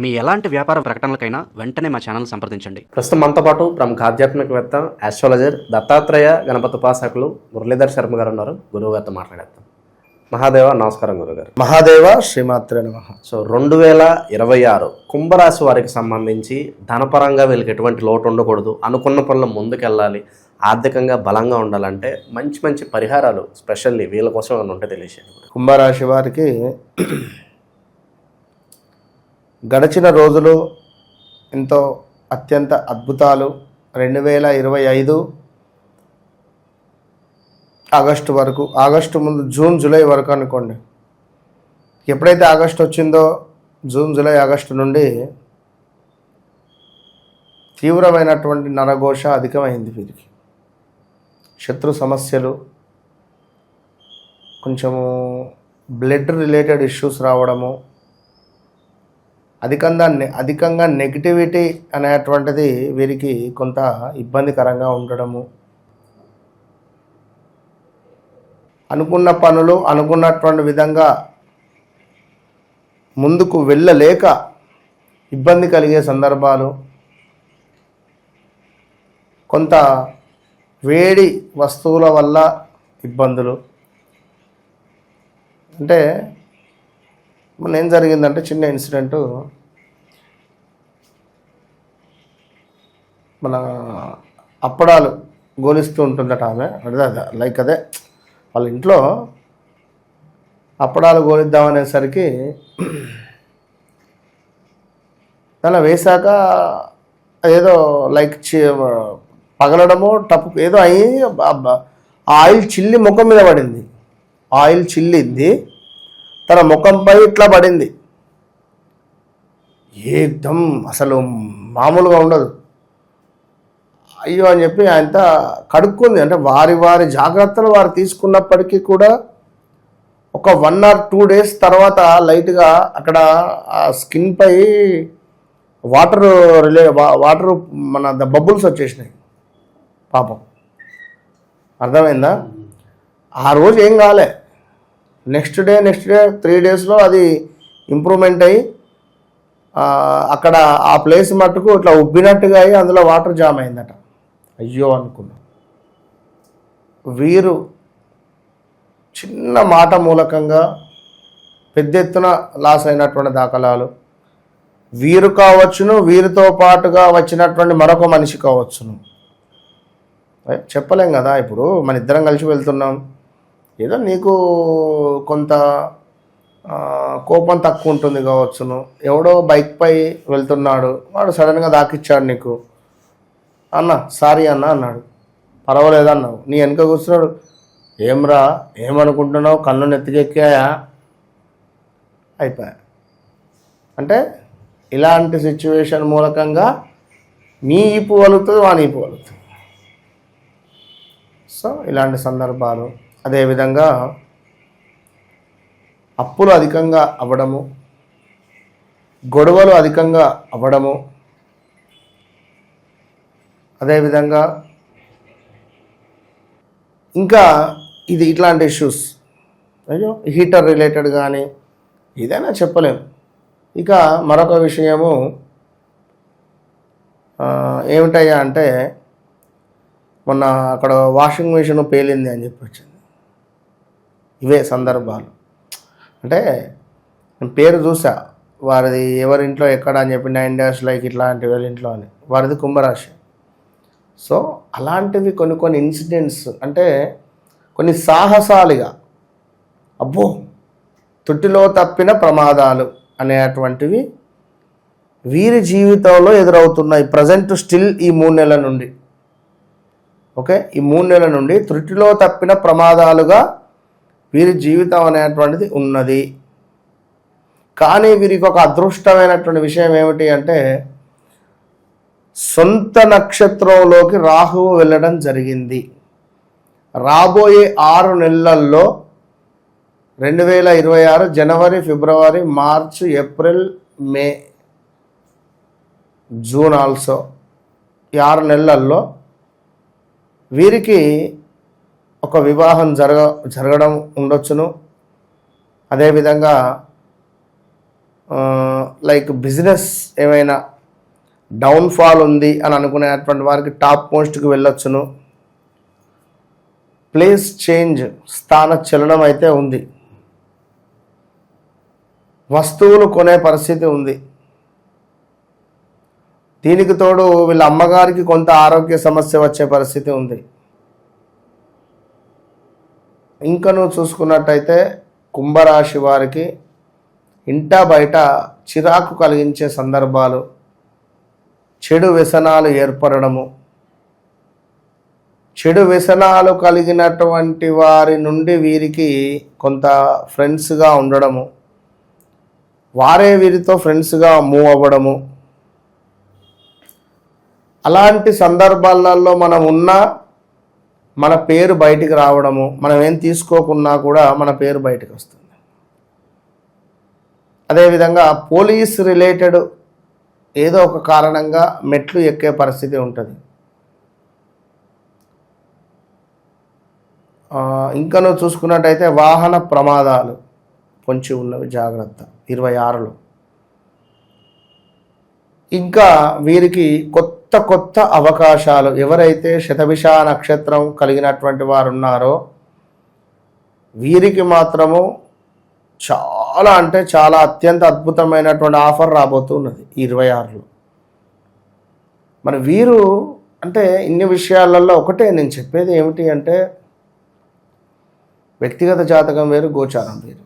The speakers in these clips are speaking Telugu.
మీ ఎలాంటి వ్యాపార ప్రకటనలకైనా వెంటనే మా ఛానల్ సంప్రదించండి. ప్రస్తుతం మనతో పాటు ప్రముఖ ఆధ్యాత్మికవేత్త ఆస్ట్రాలజర్ దత్తాత్రేయ గణపతి ఉపాసకులు మురళీధర్ శర్మ గారు ఉన్నారు. గురువు గారితో మాట్లాడేద్దాం. మహాదేవ నమస్కారం గురుగారు మహాదేవ శ్రీమాత్రే నమ. సో రెండు వేల ఇరవై ఆరు కుంభరాశి వారికి సంబంధించి ధనపరంగా వీళ్ళకి ఎటువంటి లోటు ఉండకూడదు. అనుకున్న పనులు ముందుకెళ్ళాలి. ఆర్థికంగా బలంగా ఉండాలంటే మంచి మంచి పరిహారాలు స్పెషల్లీ వీళ్ళ కోసం ఏమైనా ఉంటే తెలియజేయండి. కుంభరాశి వారికి గడిచిన రోజులు ఎంతో అత్యంత అద్భుతాలు. రెండు వేల ఇరవై ఐదు ఆగస్టు వరకు ఆగస్టు ముందు జూన్ జూలై వరకు అనుకోండి. ఎప్పుడైతే ఆగస్టు వచ్చిందో జూన్ జూలై ఆగస్టు నుండి తీవ్రమైనటువంటి నరఘోష అధికమైంది వీరికి. శత్రు సమస్యలు కొంచెము బ్లడ్ రిలేటెడ్ ఇష్యూస్ రావడము అధికంగా అధికంగా నెగిటివిటీ అనేటువంటిది వీరికి కొంత ఇబ్బందికరంగా ఉండడము. అనుకున్న పనులు అనుకున్నటువంటి విధంగా ముందుకు వెళ్ళలేక ఇబ్బంది కలిగే సందర్భాలు. కొంత వేడి వస్తువుల వల్ల ఇబ్బందులు. అంటే మొన్న ఏం జరిగిందంటే చిన్న ఇన్సిడెంటు. మన అప్పడాలు గోలిస్తూ ఉంటుందట ఆమె. అదే లైక్ అదే. వాళ్ళ ఇంట్లో అప్పడాలు గోలిద్దామనేసరికి దానిలో వేశాక ఏదో లైక్ పగలడము టప్పు ఏదో అయ్యి ఆయిల్ చిల్లి ముఖం మీద పడింది. ఆయిల్ చిల్లింది. తన ముఖంపై ఇట్లా పడింది. ఏదం అసలు మామూలుగా ఉండదు. అయ్యో అని చెప్పి ఆయనతో కడుక్కుంది. అంటే వారి వారి జాగ్రత్తలు వారు తీసుకున్నప్పటికీ కూడా ఒక వన్ ఆర్ టూ డేస్ తర్వాత లైట్గా అక్కడ ఆ స్కిన్పై వాటర్ రిలే వాటర్ మన ద బబుల్స్ వచ్చేసినాయి. పాపం. అర్థమైందా? ఆ రోజు ఏం కాలే. Next day next day three డేస్లో అది ఇంప్రూవ్మెంట్ అయ్యి అక్కడ ఆ ప్లేస్ మట్టుకు ఇట్లా ఉబ్బినట్టుగా అయ్యి అందులో వాటర్ జామ్ అయిందట. అయ్యో అనుకున్నా. వీరు చిన్న మాట మూలకంగా పెద్ద ఎత్తున లాస్ అయినటువంటి దాఖలాలు. వీరు కావచ్చును వీరితో పాటుగా వచ్చినటువంటి మరొక మనిషి కావచ్చును. చెప్పలేం కదా ఇప్పుడు మన ఇద్దరం కలిసి వెళ్తున్నాం. ఏదో నీకు కొంత కోపం తక్కువ ఉంటుంది కావచ్చును. ఎవడో బైక్ పై వెళ్తున్నాడు వాడు సడన్గా దాకిచ్చాడు నీకు. అన్న సారీ అన్న అన్నాడు. పర్వాలేదు అన్నావు నీ వెనక కూర్చున్నాడు. ఏమ్రా ఏమనుకుంటున్నావు? కళ్ళు నెత్తికెక్కాయా? అయిపోయా. అంటే ఇలాంటి సిచ్యువేషన్ మూలకంగా మీ ఈపు వలుగుతుంది వాని ఈపు వలుగుతుంది సో ఇలాంటి సందర్భాలు అదేవిధంగా అప్పులు అధికంగా అవ్వడము గొడవలు అధికంగా అవ్వడము అదేవిధంగా ఇంకా ఇది ఇట్లాంటి ఇష్యూస్ అయ్యో హీటర్ రిలేటెడ్ కానీ ఏదైనా చెప్పలేము ఇక మరొక విషయము ఏమిటయ్యా అంటే మొన్న అక్కడ వాషింగ్ మిషన్ పేలింది అని చెప్పి వచ్చింది ఇవే సందర్భాలు. అంటే నేను పేరు చూసా. వారిది ఎవరింట్లో ఎక్కడ అని చెప్పి నైన్ డాష్ లైక్ ఇట్లాంటి ఇంట్లో అని. వారిది కుంభరాశి. సో అలాంటివి కొన్ని కొన్ని ఇన్సిడెంట్స్ అంటే కొన్ని సాహసాలుగా అబ్బో తుట్టిలో తప్పిన ప్రమాదాలు అనేటువంటివి వీరి జీవితంలో ఎదురవుతున్నాయి. ప్రజెంట్ స్టిల్ ఈ మూడు నెలల నుండి. ఓకే ఈ మూడు నెలల నుండి తృటిలో తప్పిన ప్రమాదాలుగా వీరి జీవితం అనేటువంటిది ఉన్నది. కానీ వీరికి ఒక అదృష్టమైనటువంటి విషయం ఏమిటి అంటే సొంత నక్షత్రంలోకి రాహువు వెళ్ళడం జరిగింది. రాబోయే ఆరు నెలల్లో రెండు వేల ఇరవై ఆరు జనవరి ఫిబ్రవరి March April May June also ఈ ఆరు నెలల్లో వీరికి ఒక వివాహం జరగ జరగడం ఉండొచ్చును. అదేవిధంగా లైక్ బిజినెస్ ఏమైనా డౌన్ఫాల్ ఉంది అని అనుకునేటువంటి వారికి టాప్ మోస్ట్కి వెళ్ళొచ్చును. ప్లేస్ చేంజ్ స్థాన చలనం అయితే ఉంది. వస్తువులు కొనే పరిస్థితి ఉంది. దీనికి తోడు వీళ్ళ అమ్మగారికి కొంత ఆరోగ్య సమస్య వచ్చే పరిస్థితి ఉంది. ఇంకను చూసుకున్నట్టయితే కుంభరాశి వారికి ఇంట బయట చిరాకు కలిగించే సందర్భాలు చెడు వ్యసనాలు ఏర్పడము చెడు వ్యసనాలు కలిగినటువంటి వారి నుండి వీరికి కొంత ఫ్రెండ్స్గా ఉండడము. వారే వీరితో ఫ్రెండ్స్గా మూవ్ అవ్వడము. అలాంటి సందర్భాలలో మనం ఉన్నా మన పేరు బయటికి రావడము మనం ఏం తీసుకోకున్నా కూడా మన పేరు బయటకు వస్తుంది. అదేవిధంగా పోలీస్ రిలేటెడ్ ఏదో ఒక కారణంగా మెట్లు ఎక్కే పరిస్థితి ఉంటుంది. ఇంకా నువ్వు చూసుకున్నట్టయితే వాహన ప్రమాదాలు పొంచి ఉన్నవి జాగ్రత్త ఇరవై ఆరులో. ఇంకా వీరికి కొత్త కొత్త కొత్త అవకాశాలు ఎవరైతే శతభిష నక్షత్రం కలిగినటువంటి వారు ఉన్నారో వీరికి మాత్రము చాలా అంటే చాలా అత్యంత అద్భుతమైనటువంటి ఆఫర్ రాబోతున్నది ఈ ఇరవై ఆరులో. మరి వీరు అంటే ఇన్ని విషయాలలో ఒకటే నేను చెప్పేది ఏమిటి అంటే వ్యక్తిగత జాతకం వేరు గోచారం వేరు.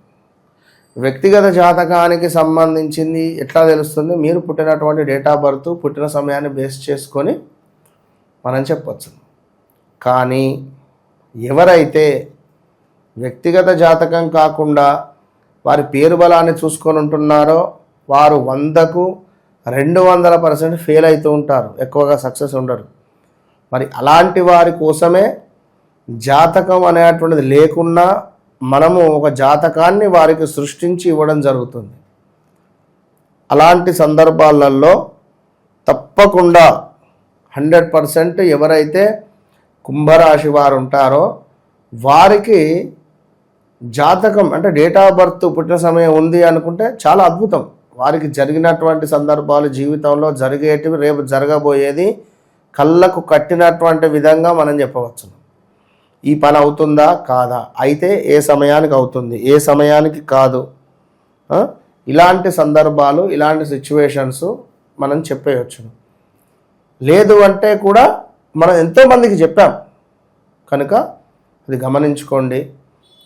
వ్యక్తిగత జాతకానికి సంబంధించింది ఎట్లా తెలుస్తుంది? మీరు పుట్టినటువంటి డేట్ ఆఫ్ బర్త్ పుట్టిన సమయాన్ని బేస్ చేసుకొని మనం చెప్పచ్చు. కానీ ఎవరైతే వ్యక్తిగత జాతకం కాకుండా వారి పేరు బలాన్ని చూసుకొని ఉంటున్నారో వారు వందకు రెండు వందల పర్సెంట్ ఫెయిల్ అవుతూ ఉంటారు. ఎక్కువగా సక్సెస్ ఉండరు. మరి అలాంటి వారి కోసమే జాతకం అనేటువంటిది లేకున్నా మనము ఒక జాతకాన్ని వారికి సృష్టించి ఇవ్వడం జరుగుతుంది. అలాంటి సందర్భాలలో తప్పకుండా హండ్రెడ్ పర్సెంట్ ఎవరైతే కుంభరాశి వారు ఉంటారో వారికి జాతకం అంటే డేట్ ఆఫ్ బర్త్ పుట్టిన సమయం ఉంది అనుకుంటే చాలా అద్భుతం. వారికి జరిగినటువంటి సందర్భాలు జీవితంలో జరిగేటివి రేపు జరగబోయేది కళ్ళకు కట్టినటువంటి విధంగా మనం చెప్పవచ్చు. ఈ పని అవుతుందా? కాదా? అయితే ఏ సమయానికి అవుతుంది? ఏ సమయానికి కాదు. ఇలాంటి సందర్భాలు ఇలాంటి సిచ్యువేషన్స్ మనం చెప్పేయచ్చు లేదు అంటే కూడా మనం ఎంతోమందికి చెప్పాం. కనుక అది గమనించుకోండి.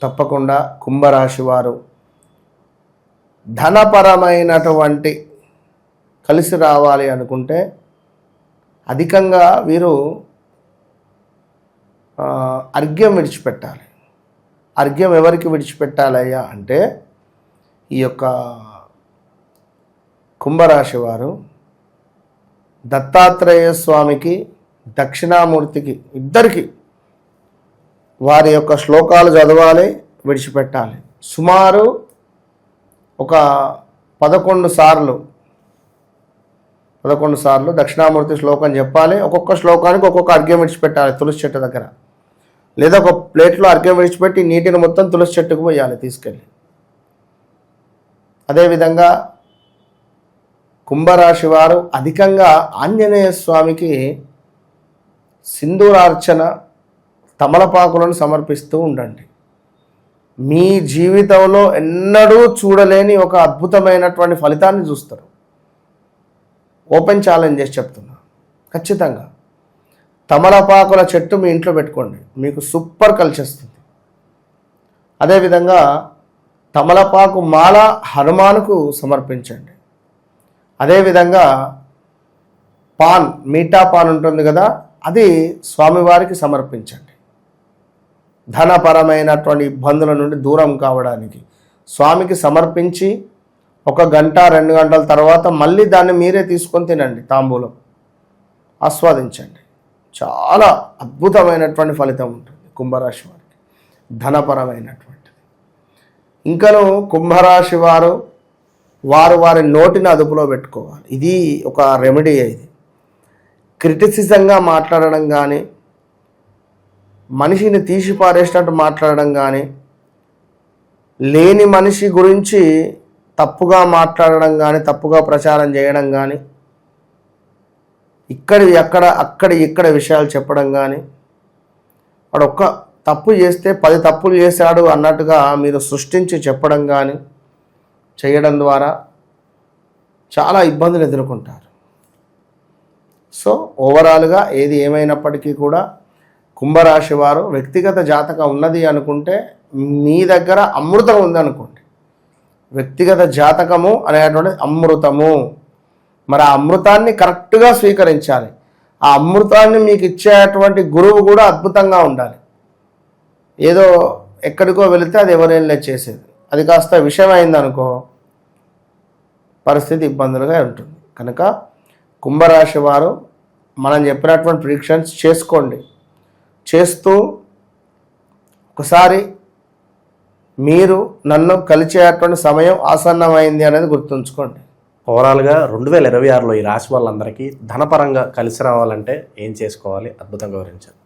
తప్పకుండా కుంభరాశి వారు ధనపరమైనటువంటి కలిసి రావాలి అనుకుంటే అధికంగా వీరు అర్ఘ్యం విడిచిపెట్టాలి. అర్ఘ్యం ఎవరికి విడిచిపెట్టాలయ్యా అంటే ఈ యొక్క కుంభరాశి వారు దత్తాత్రేయ స్వామికి దక్షిణామూర్తికి ఇద్దరికి వారి యొక్క శ్లోకాలు చదవాలి విడిచిపెట్టాలి. సుమారు ఒక పదకొండు సార్లు పదకొండు సార్లు దక్షిణామూర్తి శ్లోకం చెప్పాలి. ఒక్కొక్క శ్లోకానికి ఒక్కొక్క అర్ఘ్యం విడిచిపెట్టాలి తులసి చెట్టు దగ్గర. లేదా ఒక ప్లేట్లో అర్ఘ్యం విడిచిపెట్టి నీటిని మొత్తం తులసి చెట్టుకు పోయాలి తీసుకెళ్ళి. అదేవిధంగా కుంభరాశి వారు అధికంగా ఆంజనేయ స్వామికి సింధూరార్చన తమలపాకులను సమర్పిస్తూ ఉండండి. మీ జీవితంలో ఎన్నడూ చూడలేని ఒక అద్భుతమైనటువంటి ఫలితాన్ని చూస్తారు. ఓపెన్ ఛాలెంజ్ చేసి చెప్తున్నా. ఖచ్చితంగా. తమలపాకుల చెట్టు మీ ఇంట్లో పెట్టుకోండి. మీకు సూపర్ కలిసిస్తుంది అదేవిధంగా తమలపాకు మాల హనుమానుకు సమర్పించండి. అదేవిధంగా పాన్ మీఠా పాన్ ఉంటుంది కదా అది స్వామివారికి సమర్పించండి. ధనపరమైనటువంటి ఇబ్బందుల నుండి దూరం కావడానికి స్వామికి సమర్పించి ఒక గంట రెండు గంటల తర్వాత మళ్ళీ దాన్ని మీరే తీసుకొని తినండి తాంబూలం. ఆస్వాదించండి. చాలా అద్భుతమైనటువంటి ఫలితం ఉంటుంది కుంభరాశి వారికి. ధనపరమైనటువంటిది. ఇంకను కుంభరాశి వారు వారు వారి నోటిని అదుపులో పెట్టుకోవాలి. ఇది ఒక రెమెడీ ఇది. క్రిటిసిజంగా మాట్లాడడం కానీ మనిషిని తీసి పారేసినట్టు మాట్లాడడం కానీ లేని మనిషి గురించి తప్పుగా మాట్లాడడం కానీ తప్పుగా ప్రచారం చేయడం కానీ ఇక్కడ ఎక్కడ అక్కడ ఇక్కడ విషయాలు చెప్పడం కానీ వాడు ఒక్క తప్పు చేస్తే పది తప్పులు చేశాడు అన్నట్టుగా మీరు సృష్టించి చెప్పడం కానీ చేయడం ద్వారా చాలా ఇబ్బందులు ఎదుర్కొంటారు. సో ఓవరాల్గా ఏది ఏమైనప్పటికీ కూడా కుంభరాశి వారు వ్యక్తిగత జాతకం ఉన్నది అనుకుంటే మీ దగ్గర అమృతం ఉందనుకోండి. వ్యక్తిగత జాతకము అనేటువంటిది అమృతము. మరి ఆ అమృతాన్ని కరెక్ట్గా స్వీకరించాలి. ఆ అమృతాన్ని మీకు ఇచ్చేటువంటి గురువు కూడా అద్భుతంగా ఉండాలి. ఏదో ఎక్కడికో వెళితే అది ఎవరైనా చేసేది. అది కాస్త విషయం అయిందనుకో పరిస్థితి ఇబ్బందులుగా ఉంటుంది. కనుక కుంభరాశి వారు మనం చెప్పినటువంటి ప్రిడిక్షన్స్ చేసుకోండి. చేస్తూ ఒకసారి మీరు నన్ను కలిచేటువంటి సమయం ఆసన్నమైంది అనేది గుర్తుంచుకోండి. ఓవరాల్గా రెండు వేల ఇరవై ఆరులో ఈ రాశి వాళ్ళందరికీ ధనపరంగా కలిసి రావాలంటే ఏం చేసుకోవాలి? అద్భుతంగా వివరించారు.